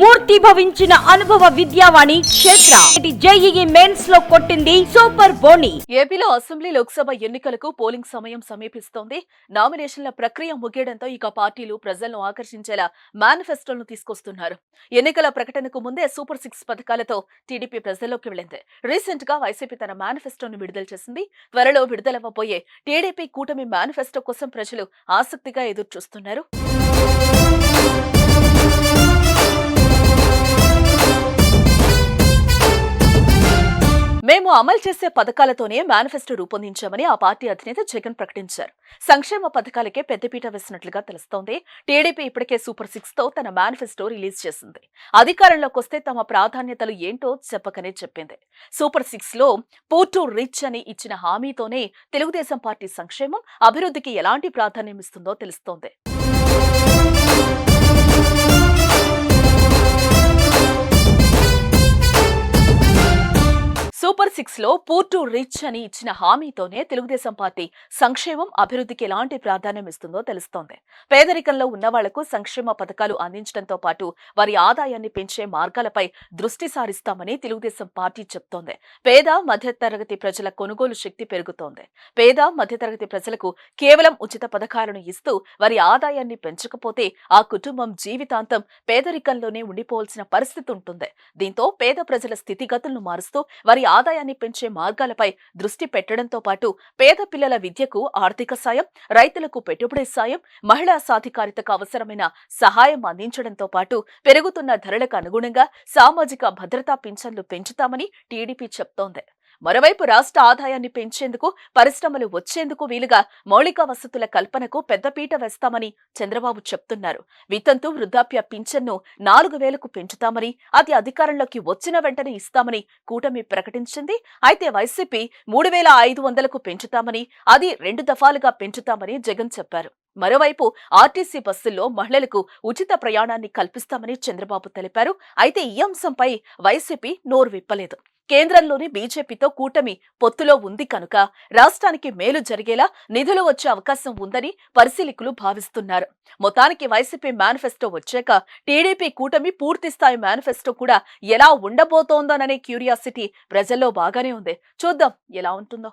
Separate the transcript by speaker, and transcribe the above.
Speaker 1: మూర్తి భవించిన అనుభవ విద్యావాణి క్షేత్ర. జేఈఈ మెయిన్స్లో కొట్టింది సూపర్ బోని.
Speaker 2: ఏపీలో అసెంబ్లీ లోక్సభ ఎన్నికలకు పోలింగ్ సమయం సమీపిస్తోంది. నామినేషన్ల ప్రక్రియ ముగియడంతో ఇక పార్టీలు ప్రజలను ఆకర్షించేలా మేనిఫెస్టోలను తీసుకొస్తున్నారు. ఎన్నికల ప్రకటనకు ముందే సూపర్ సిక్స్ పథకాలతో టీడీపీ ప్రజల్లోకి వెళ్ళింది. రీసెంట్గా వైసీపీ తన మేనిఫెస్టోను విడుదల చేసింది. త్వరలో విడుదలవ్వబోయే టీడీపీ కూటమి మేనిఫెస్టో కోసం ప్రజలు ఆసక్తిగా ఎదురు చూస్తున్నారు మేము అమలు చేసే పథకాలతోనే మేనిఫెస్టో రూపొందించామని ఆ పార్టీ అధినేత జగన్ ప్రకటించారు. సంక్షేమ పథకాలకే పెద్దపీట వేసినట్లుగా తెలుస్తోంది. టీడీపీ ఇప్పటికే సూపర్ సిక్స్తో తన మేనిఫెస్టో రిలీజ్ చేసింది. అధికారంలోకి వస్తే తమ ప్రాధాన్యతలు ఏంటో చెప్పకనే చెప్పింది. సూపర్ సిక్స్లో పూర్ రిచ్ అని ఇచ్చిన హామీతోనే తెలుగుదేశం పార్టీ సంక్షేమం అభివృద్ధికి ఎలాంటి ప్రాధాన్యం ఇస్తుందో తెలుస్తోంది. సిక్స్లో పూర్ టు రిచ్ అని ఇచ్చిన హామీతోనే తెలుగుదేశం పార్టీ సంక్షేమం అభివృద్ధికి ఎలాంటి ప్రాధాన్యం ఇస్తుందో తెలుస్తోంది. పేదరికంలో ఉన్న వాళ్ళకు సంక్షేమ పథకాలు అందించడంతో పాటు వారి ఆదాయాన్ని పెంచే మార్గాలపై దృష్టి సారిస్తామని తెలుగుదేశం పార్టీ చెప్తోంది. పేద మధ్యతరగతి ప్రజల కొనుగోలు శక్తి పెరుగుతోంది. పేద మధ్యతరగతి ప్రజలకు కేవలం ఉచిత పథకాలను ఇస్తూ వారి ఆదాయాన్ని పెంచకపోతే ఆ కుటుంబం జీవితాంతం పేదరికంలోనే ఉండిపోవాల్సిన పరిస్థితి ఉంటుంది. దీంతో పేద ప్రజల స్థితిగతులను మారుస్తూ వారి ఆదాయాన్ని పెంచే మార్గాలపై దృష్టి పెట్టడంతో పాటు పేద పిల్లల విద్యకు ఆర్థిక సాయం రైతులకు పెట్టుబడి సాయం మహిళా సాధికారితకు అవసరమైన సహాయం అందించడంతో పాటు పెరుగుతున్న ధరలకు అనుగుణంగా సామాజిక భద్రతా పింఛన్లు పెంచుతామని టీడీపీ చెప్తోంది. మరోవైపు రాష్ట్ర ఆదాయాన్ని పెంచేందుకు పరిశ్రమలు వచ్చేందుకు వీలుగా మౌలిక వసతుల కల్పనకు పెద్దపీట వేస్తామని చంద్రబాబు చెప్తున్నారు. వితంతు వృద్ధాప్య పింఛన్ను నాలుగు వేలకు పెంచుతామని అది అధికారంలోకి వచ్చిన వెంటనే ఇస్తామని కూటమి ప్రకటించింది. అయితే వైసీపీ మూడు వేల ఐదు వందలకు పెంచుతామని అది రెండు దఫాలుగా పెంచుతామని జగన్ చెప్పారు. మరోవైపు ఆర్టీసీ బస్సుల్లో మహిళలకు ఉచిత ప్రయాణాన్ని కల్పిస్తామని చంద్రబాబు తెలిపారు. అయితే ఈ అంశంపై వైసీపీ నోరు విప్పలేదు. కేంద్రంలోని బీజేపీతో కూటమి పొత్తులో ఉంది కనుక రాష్ట్రానికి మేలు జరిగేలా నిధులు వచ్చే అవకాశం ఉందని పరిశీలకులు భావిస్తున్నారు. మొత్తానికి వైసీపీ మేనిఫెస్టో వచ్చాక టీడీపీ కూటమి పూర్తిస్థాయి మేనిఫెస్టో కూడా ఎలా ఉండబోతోందోననే క్యూరియాసిటీ ప్రజల్లో బాగానే ఉంది. చూద్దాం ఎలా ఉంటుందో.